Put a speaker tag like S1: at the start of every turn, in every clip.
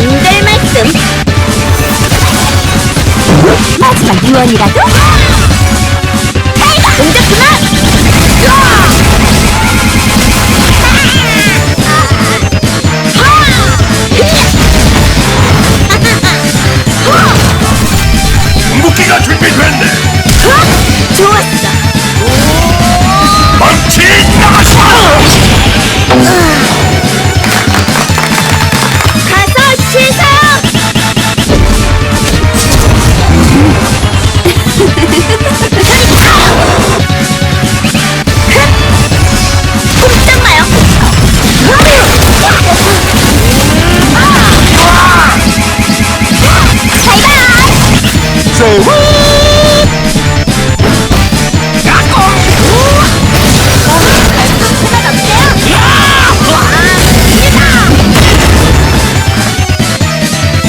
S1: 안 될 말씀. 마지막 유언이라도?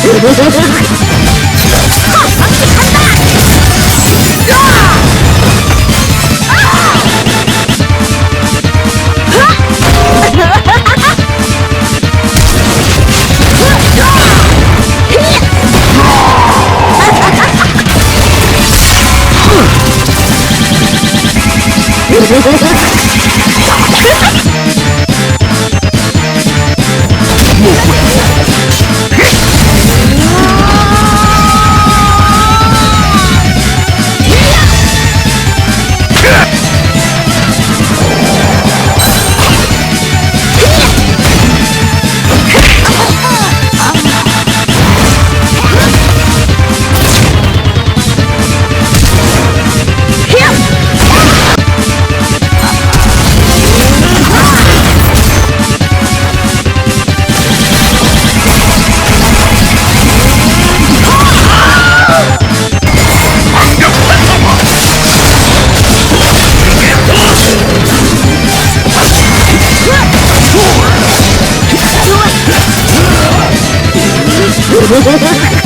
S2: Ha ha ha ha! Música